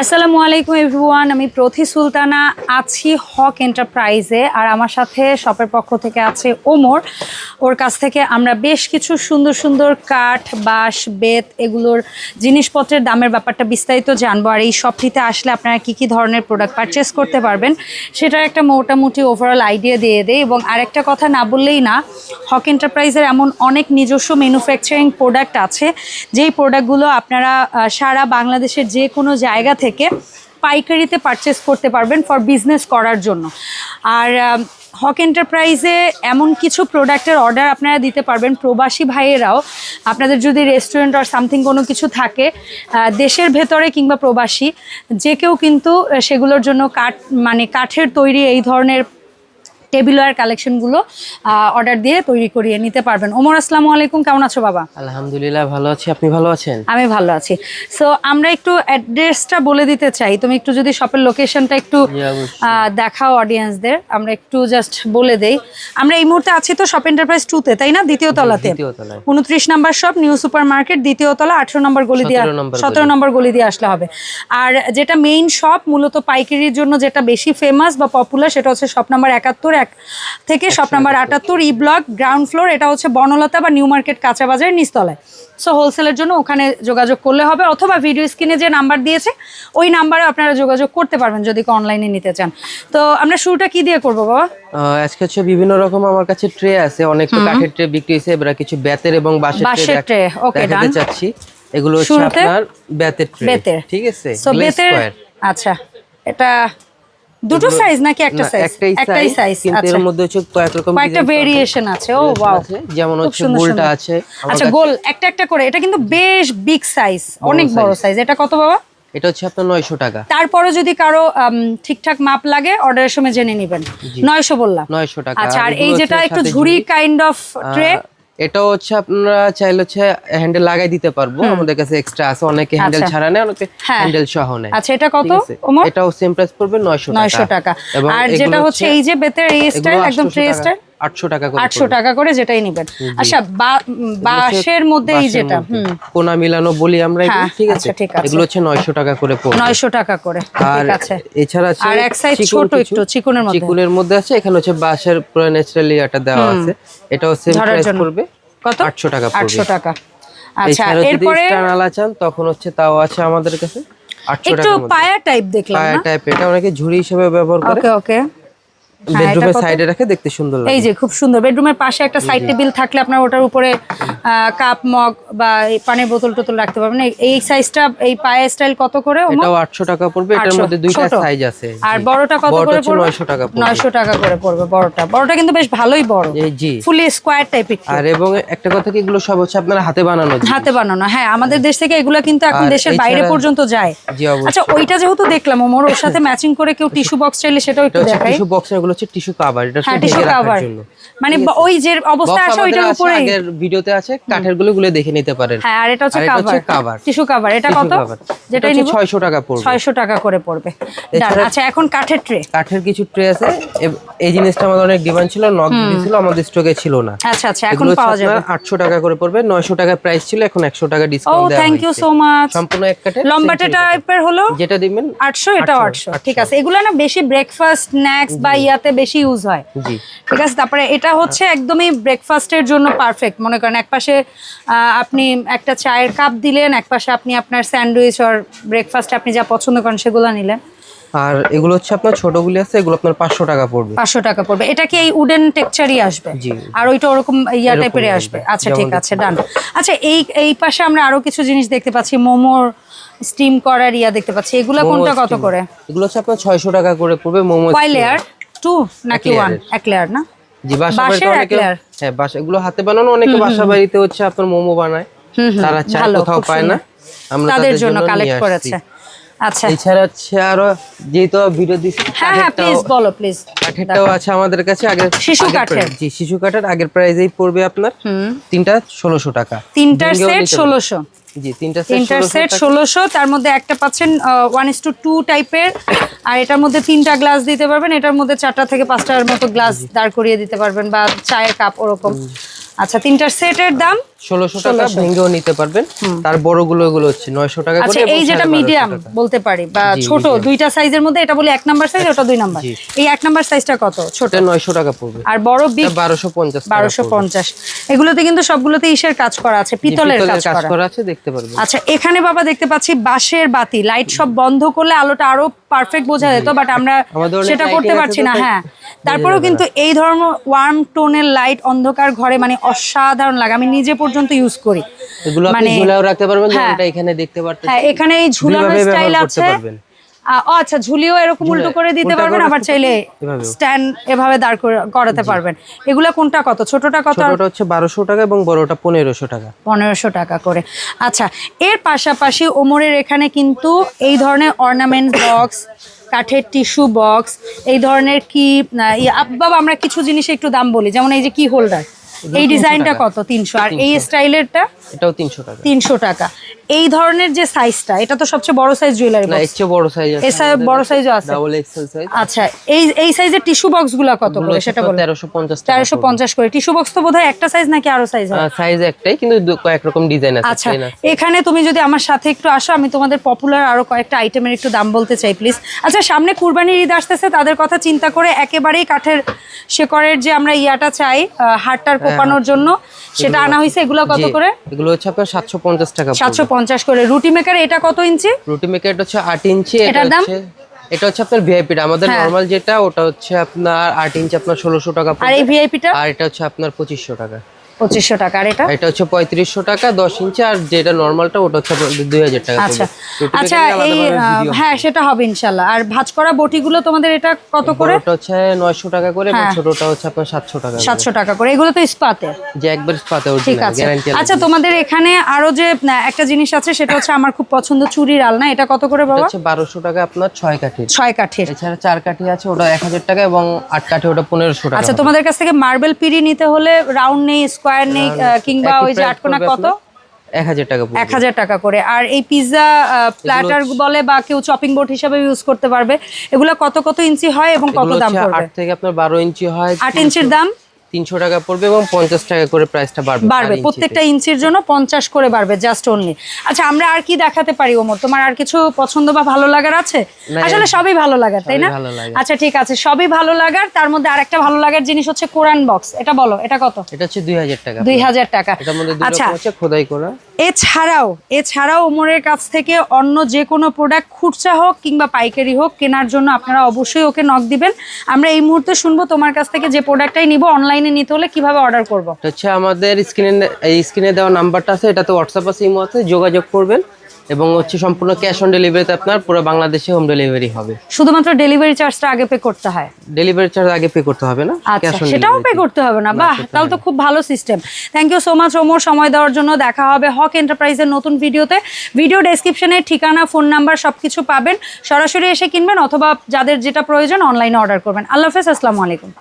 আসসালামু আলাইকুম এভরিওয়ান, আমি প্রথি সুলতানা, আছি হক এন্টারপ্রাইজে আর আমার সাথে শপের পক্ষ থেকে আছে ওমর। ওর কাছ থেকে আমরা বেশ কিছু সুন্দর সুন্দর কাঠ, বাঁশ, বেত এগুলোর জিনিসপত্রের দামের ব্যাপারটা বিস্তারিত জানব। আর এই শপটিতে আসলে আপনারা কি কি ধরনের প্রোডাক্ট পারচেস করতে পারবেন সেটার একটা মোটামুটি ওভারঅল আইডিয়া দিয়ে দেয় এবং আরেকটা কথা না বললেই না, হক এন্টারপ্রাইজের এমন অনেক নিজস্ব ম্যানুফ্যাকচারিং প্রোডাক্ট আছে। যেই প্রোডাক্টগুলো আপনারা সারা বাংলাদেশের যে কোনো জায়গা থেকে পাইকারিতে পারচেস করতে পারবেন ফর বিজনেস করার জন্য। আর হক এন্টারপ্রাইজে এমন কিছু প্রোডাক্টের অর্ডার আপনারা দিতে পারবেন। প্রবাসী ভাইয়েরাও, আপনাদের যদি রেস্টুরেন্ট আর সামথিং কোনো কিছু থাকে দেশের ভেতরে কিংবা প্রবাসী, যে কেউ কিন্তু সেগুলোর জন্য কাঠ মানে কাঠের তৈরি এই ধরনের টেবিলওয়্যার কালেকশনগুলো অর্ডার দিয়ে তৈরি করিয়ে নিতে পারবেন। ওমর আসসালামু আলাইকুম। কেমন আছো বাবা? আলহামদুলিল্লাহ ভালো আছি। আপনি ভালো আছেন? আমি ভালো আছি। সো আমরা একটু অ্যাড্রেসটা বলে দিতে চাই। তুমি একটু যদি শপের লোকেশনটা একটু দেখাও অডিয়েন্সদের আমরা একটু জাস্ট বলে দেই। আমরা এই মুহূর্তে আছি তো শপ এন্টারপ্রাইজ টুতে তাই না? দ্বিতীয় তলাতে। উনত্রিশ number shop new super market দ্বিতীয় তলা আঠারো নম্বর গলি দিয়ে 17 নম্বর সতেরো নম্বর গলি দিয়ে আসলে হবে। আর যেটা মেইন শপ মূলত পাইকারির জন্য যেটা বেশি ফেমাস বা পপুলার সেটা হচ্ছে শপ নাম্বার একাত্তর এক থেকে শপ নাম্বার আটাত্তর ই ব্লক গ্রাউন্ড ফ্লোর এটা হচ্ছে বনলতা বা নিউ মার্কেট কাঁচা বাজারের নিচতলায়। সো হোলসেলের জন্য ওখানে যোগাযোগ করলে হবে অথবা ভিডিও স্ক্রিনে যে নাম্বার দিয়েছে ওই নাম্বারে আপনারা যোগাযোগ করতে পারবেন যদি অনলাইনে নিতে চান। তো আমরা শুরুটা কি দিয়ে করব বাবা? আজকে হচ্ছে বিভিন্ন রকম আমার কাছে ট্রে আছে অনেক তো কাঠের ট্রে বিক্রি হয়েছে এবার কিছু বেতের এবং বাঁশের ট্রে okay, দেখাতে চাচ্ছি। এগুলো হচ্ছে? আপনার বেতের ট্রে ঠিক আছে? সো বেতের আচ্ছা এটা দুটো সাইজ নাকি একটা সাইজ একটাই সাইজ কিন্তু আচ্ছা। এর মধ্যে হচ্ছে কয়েক রকম কয়েকটা ভেরিয়েশন আছে ও ওয়াও যেমন হচ্ছে গোলটা আছে আচ্ছা গোল একটা একটা করে এটা কিন্তু বেশ বিগ সাইজ অনেক বড় সাইজ এটা কত বাবা? এটা হচ্ছে আপনার নয়শো টাকা। তারপরে যদি কারও ঠিকঠাক মাপ লাগে অর্ডারের সময় জেনে নেবেন। নয়শো বললাম। নয়শো টাকা। আচ্ছা আর এই যেটা একটু ঝুড়ি কাইন্ড অফ ট্রে এটাও হচ্ছে আপনারা চাইলে হচ্ছে হ্যান্ডেল লাগাই দিতে পারব। আমাদের কাছে এক্সট্রা আছে। অনেকে হ্যান্ডেল আচ্ছা। ছাড়া নেয় অনেকে হ্যাঁ। হ্যান্ডেল সহ নেয়। আচ্ছা এটা কত ওমর? এটাও সেম প্রাইস পড়বে 900 টাকা। নয়শো টাকা। আর যেটা হচ্ছে এই যে বেতের এই স্টাইল একদম ট্রে স্টাইল 800 টাকা করে আটশো টাকা করে যেটাই নেবেন। আচ্ছা বাঁশের মধ্যে এই যেটা কোনা মিলানো বলি আমরা হ্যাঁ, ঠিক আছে? আচ্ছা, ঠিক আছে। এগুলো হচ্ছে 900 টাকা করে নয়শো টাকা করে আর ঠিক আছে। এছাড়া আছে আর এক চিকন ছোট একটু, চিকনের মধ্যে। চিকনের মধ্যে আছে এখানে হচ্ছে বাঁশের পুরো ন্যাচারালি এটা দেওয়া আছে। এটাও সেম প্রাইস। পড়বে। কত? 800 টাকা আটশো টাকা। আচ্ছা এরপরে স্টারনালা চান তখন হচ্ছে তাও আছে আমাদের কাছে। 800 একটু পায়া টাইপ দেখলাম পায়া টাইপ এটা অনেকে ঝুড়ি হিসেবে ব্যবহার করে। ওকে ওকে। বেডরুমের কত? সাইডে রাখে দেখতে সুন্দর লাগে। এই যে খুব সুন্দর। বেডরুমের পাশে একটা সাইড টেবিল থাকলে আপনার ওটার উপরে কাপ মগ বা পানির বোতল টোতল রাখতে পারবেন। এই- সাইজটা এই পায়া স্টাইল কত করে এটাও 800 টাকা পড়বে এটার মধ্যে দুইটা সাইজ আছে। আর বড়টা কত করে পড়বে? 900 টাকা পড়বে। নয়শো টাকা করে পড়বে বড়টা। বড়টা কিন্তু বেশ ভালোই বড়। এই জি। ফুলি স্কোয়ার টাইপ আর এবং একটা কথা কি এগুলো সব হচ্ছে আপনার হাতে বানানো হাতে বানানো হ্যাঁ আমাদের দেশ থেকে এগুলো কিন্তু এখন দেশের বাইরে পর্যন্ত যায়। জি অবশ্যই। আচ্ছা ওইটা যেহেতু দেখলাম ওমর ওর সাথে ম্যাচিং করে কেউ টিস্যু বক্স চাইলে সেটাও একটু দেখাই। টিস্যু বক্স এগুলো হচ্ছে টিস্যু কভার এটা হ্যাঁ টিস্যু রাখার জন্য। মানে ওই যে অবস্থা আছে ওইটার উপরে আগের ভিডিওতে আছে কাঠেরগুলো গুলো দেখে নিতে পারেন। হ্যাঁ আর এটা হচ্ছে কভার টিস্যু কভার এটা কত? এটা নিব 600 টাকা পড়বে। ছয়শো টাকা করে পড়বে। আচ্ছা এখন কাঠের ট্রে কাঠের কিছু ট্রে আছে। এই জিনিসটা আমাদের অনেক ডিমান্ড ছিল নক দিয়েছিল আমাদের স্টকে ছিল না। আচ্ছা আচ্ছা এখন পাওয়া যাবে। আপনার 800 টাকা করে পড়বে 900 টাকা প্রাইস ছিল এখন 100 টাকা ও ডিসকাউন্ট দেওয়া থ্যাংক ইউ হয়েছে। সো মাচ সম্পূর্ণ এক কাঠে লম্বাটে টাইপের হলো যেটা দিবেন আটশো এটাও আটশো ঠিক আছে এগুলো না বেশি ব্রেকফাস্ট স্ন্যাক্স বা ইয়াতে বেশি ইউজ হয়। জি। ঠিক আছে তারপরে এটা হচ্ছে একদমই ব্রেকফাস্টের জন্য পারফেক্ট মনে করেন একপাশে আপনি একটা চায়ের কাপ দিলেন একপাশে আপনি আপনার স্যান্ডউইচ আর ব্রেকফাস্টে আপনি যা পছন্দ করেন সেগুলো নিলেন। আর এগুলো হচ্ছে আপনার ছোটগুলি আছে এগুলো আপনার 500 টাকা পড়বে। পাঁচশো টাকা পড়বে। এটা কি এই উডেন টেক্সচারই আসবে। আর ওইটা ওরকম ইয়া টাইপেরই আসবে। আচ্ছা ঠিক আছে ডান আচ্ছা এই এই পাশে আমরা আরও কিছু জিনিস দেখতে পাচ্ছি। মোমোর স্টিম করার ইয়া দেখতে পাচ্ছি। এগুলো কোনটা কত করে? এগুলো হচ্ছে আপনার 600 টাকা করে পড়বে মোমো কয় লেয়ার টু নাকি ওয়ান এক লেয়ার না? জি বাসা বাড়িতে এক অনেকে। হ্যাঁ বাসা এগুলো হাতে বানানো অনেকে বাসা বাড়িতে হচ্ছে আপনার মোমো বানায়। তারা চায় কোথাও পায় না। তাদের জন্য কালেক্ট করেছে। আচ্ছা। এছাড়া হচ্ছে আরও যেহেতু ভিডিও দিচ্ছি হ্যাঁ হ্যাঁ প্লিজ বলো প্লিজ কাঠেরটাও আছে আমাদের কাছে আগের শিশু কাঠের? জি শিশু কাঠের আগের প্রাইজেই পড়বে আপনার হুম। তিনটা ষোলোশো টাকা। তিনটার ভেঙেও সেট নিতে পারবেন। ষোলোশো। জি তিনটা সেট তিনটার সেট ষোলোশো ষোলোশো তার মধ্যে একটা পাচ্ছেন ওয়ান ইস টু টু টাইপের আর এটার মধ্যে তিনটা গ্লাস দিতে পারবেন এটার মধ্যে চারটা থেকে পাঁচটার মতো গ্লাস দাঁড় করিয়ে দিতে পারবেন বা চায়ের কাপ ওরকম। আচ্ছা তিনটার সেটের দাম ষোলোশো টাকা ভেঙেও নিতে পারবেন। তার বড়গুলো এগুলো হচ্ছে নয়শো টাকা আচ্ছা এই যেটা মিডিয়াম বলতে পারি বা ছোট দুইটা সাইজের মধ্যে এটা বলি এক নাম্বার সাইজ ওটা দুই নাম্বার এই এক নাম্বার সাইজটা কত? ছোট। নয়শো টাকা পড়বে। আর বড় বিগ বারোশো পঞ্চাশ বারোশো পঞ্চাশ। এগুলোতে কিন্তু সবগুলোতে ইসের কাজ করা আছে পিতলের কাজ করা। আছে দেখতে পারবেন আচ্ছা এখানে বাবা দেখতে পাচ্ছি বাঁশের বাতি। লাইট সব বন্ধ করলে আলোটা আরও পারফেক্ট বোঝা যেত বাট আমরা সেটা করতে পারছি না হ্যাঁ। তারপরেও কিন্তু এই ধরনের ওয়ার্ম টোনের লাইট অন্ধকার ঘরে মানে অসাধারণ লাগে। আমি নিজে পর্যন্ত ইউজ করি। এগুলো আপনি মানে- ঝুলাও রাখতে পারবেন হ্যাঁ। এখানে দেখতে পারতেন হ্যাঁ এখানে এই ঝুলানো দুইভাবে স্টাইল আছে। ও আচ্ছা ঝুলিও এরকম উল্টো করে দিতে পারবেন আবার চাইলে স্ট্যান্ড এভাবে দাঁড় করে- করাতে পারবেন। এগুলা কোনটা কত? ছোটটা কত? ছোটটা হচ্ছে বারোশো টাকা এবং বড়টা পনেরোশো টাকা। পনেরোশো টাকা করে। আচ্ছা এর পাশাপাশি ওমরের এখানে কিন্তু এই ধরনের অর্নামেন্ট বক্স কাঠের টিস্যু বক্স এই ধরনের কি বাবা আমরা কিছু জিনিস একটু দাম বলি। যেমন এই যে কি হোল্ডার এই ডিজাইনটা কত? তিনশো। আর এই স্টাইলেরটা এটাও তিনশো টাকা। তিনশো টাকা। এই ধরনের যে সাইজটা এটা তো সবচেয়ে বড় সাইজ জুয়েলারি না এর বড় সাইজ আছে। বড় সাইজও আছে। ডাবল এক্সেল সাইজ আচ্ছা এই এই সাইজের টিস্যু বক্সগুলা কত করে? সেটা বলো। তেরোশো পঞ্চাশ চারশো পঞ্চাশ করে। টিস্যু বক্স তো বোধহয় একটা সাইজ নাকি আরও সাইজ হয় সাইজ একটাই কিন্তু কয়েক রকম ডিজাইন আছে আচ্ছা এখানে তুমি যদি আমার সাথে একটু আসো আমি তোমাদের পপুলার আরও কয়েকটা আইটেমের একটু দাম বলতে চাই প্লিজ আচ্ছা সামনে কুরবানির ঈদ আসতেছে তাদের কথা চিন্তা করে একেবারেই কাঠের শেকড়ের যে আমরা ইয়াটা চাই হাড়টার কোপানোর জন্য। সেটা আনা হয়েছে এগুলো কত হ্যাঁ, করে? এগুলো হচ্ছে আপনার সাতশো পঞ্চাশ টাকা সাতশো পঞ্চাশ করে। রুটি মেকার এটা কত ইঞ্চি? রুটি মেকার এটা হচ্ছে 8 ইঞ্চি এটা দাম? হচ্ছে এটা হচ্ছে আপনার ভিআইপিটা আমাদের নরমাল যেটা ওটা হচ্ছে আপনার 8 ইঞ্চি আপনার 1600 টাকা আর। এই ভিআইপিটা আর এটা হচ্ছে আপনার 2500 টাকা। পঁচিশশো টাকা। আর এটা? এটা হচ্ছে পঁয়ত্রিশশো টাকা দশ ইঞ্চি আর যেটা নর্মালটা ওটা হচ্ছে দুই হাজার টাকা আচ্ছা। আচ্ছা এই হ্যাঁ সেটা হবে ইনশাল্লাহ আর ভাজ করা বটিগুলো তোমাদের এটা কত করে? বড়টা হচ্ছে নয়শো টাকা করে হ্যাঁ। ছোটটা হচ্ছে আপনার সাতশো টাকা সাতশো টাকা করে। এগুলো তো ইস্পাতের। যে একবার পাতে ঠিক আছে। আচ্ছা তোমাদের এখানে আরও যে একটা জিনিস আছে সেটা হচ্ছে আমার খুব পছন্দ চুরির আলনা। এটা কত করে বাবা? হচ্ছে বারোশো টাকা আপনার ছয় কাঠি ছয় কাঠি এছাড়া চার কাঠি আছে ওটা এক হাজার টাকা এবং আট কাঠি ওটা পনেরোশো টাকা আচ্ছা তোমাদের কাছ থেকে মার্বেল পিড়ি নিতে হলে রাউন্ড নেই স্কোয়ার নেই কিংবা ওই যে আটকোনা কত? এক হাজার টাকা এক হাজার টাকা করে। আর এই পিৎজা প্ল্যাটার বলে বা কেউ চপিং বোর্ড হিসাবে ইউজ করতে পারবে। এগুলো কত কত ইঞ্চি হয় এবং কত দাম আট থেকে আপনার বারো ইঞ্চি হয় আট ইঞ্চির দাম? তিনশো টাকা পড়বে এবং পঞ্চাশ টাকা করে প্রাইসটা বাড়বে বাড়বে প্রত্যেকটা ইঞ্চির জন্য পঞ্চাশ করে বাড়বে জাস্ট অনলি আচ্ছা আমরা আর কি দেখাতে পারি ওমর? তোমার আর কিছু পছন্দ বা ভালো লাগার আছে? আসলে সবই ভালো লাগার তাই না। আচ্ছা ঠিক আছে সবই ভালো লাগার তার মধ্যে আরেকটা ভালো লাগার জিনিস হচ্ছে কোরআন বক্স। এটা বলো এটা কত? এটা হচ্ছে দুই হাজার টাকা। দুই হাজার টাকা। আচ্ছা। খোদাই করা। এছাড়াও এছাড়াও ওমরের কাছ থেকে অন্য যে কোনো প্রোডাক্ট খুচরা হোক কিংবা পাইকারি হোক কেনার জন্য আপনারা অবশ্যই ওকে নক দিবেন। আমরা এই মুহূর্তে শুনব তোমার কাছ থেকে যে প্রোডাক্টটাই নিব অনলাইনে নিতে হলে কীভাবে অর্ডার করব? হচ্ছে আমাদের স্ক্রিনে এই স্ক্রিনে দেওয়া নাম্বারটা আছে এটাতে হোয়াটসঅ্যাপ আছে ইমো আছে যোগাযোগ করবেন। এবং হচ্ছে সম্পূর্ণ ক্যাশ অন ডেলিভারিতে আপনার পুরো বাংলাদেশে হোম ডেলিভারি হবে। শুধুমাত্র ডেলিভারি চার্জটা আগে পে করতে হয়? ডেলিভারি চার্জ আগে পে করতে হবে না আচ্ছা সেটাও পে করতে হবে না? বাহ তাহলে তো খুব ভালো system thank you so much Omar সময় দেওয়ার জন্য। দেখা হবে হক এন্টারপ্রাইজের নতুন ভিডিওতে। ভিডিও ডেসক্রিপশনে ঠিকানা ফোন নাম্বার সব কিছু পাবেন। সরাসরি এসে কিনবেন অথবা যাদের যেটা প্রয়োজন অনলাইনে অর্ডার করবেন। আল্লাহ হাফেজ আসসালামু আলাইকুম।